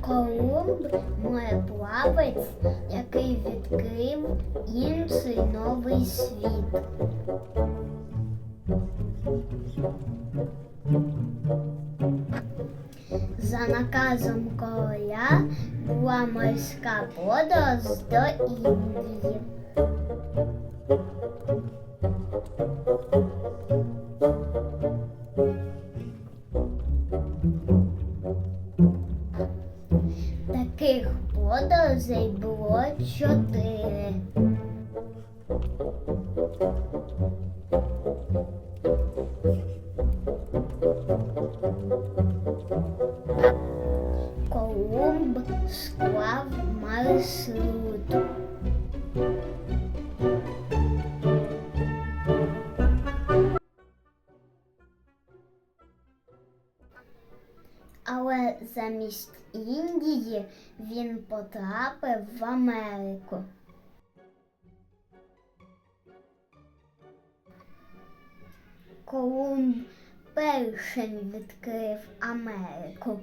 Колумб мореплавець, який відкрив інший новий світ. За наказом короля була морська подорож до Індії. Таких подорожей було чотири. Колумб склав маршрут. Але замість Індії він потрапив в Америку. Колумб першим відкрив Америку.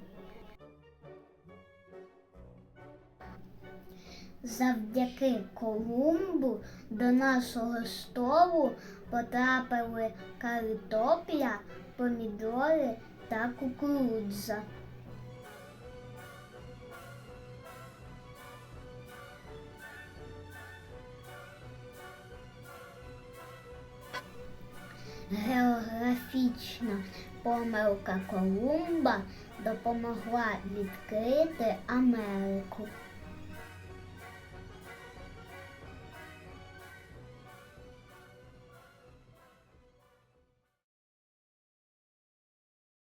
Завдяки Колумбу до нашого столу потрапили картопля, помідори та кукурудза. Географічна помилка Колумба допомогла відкрити Америку.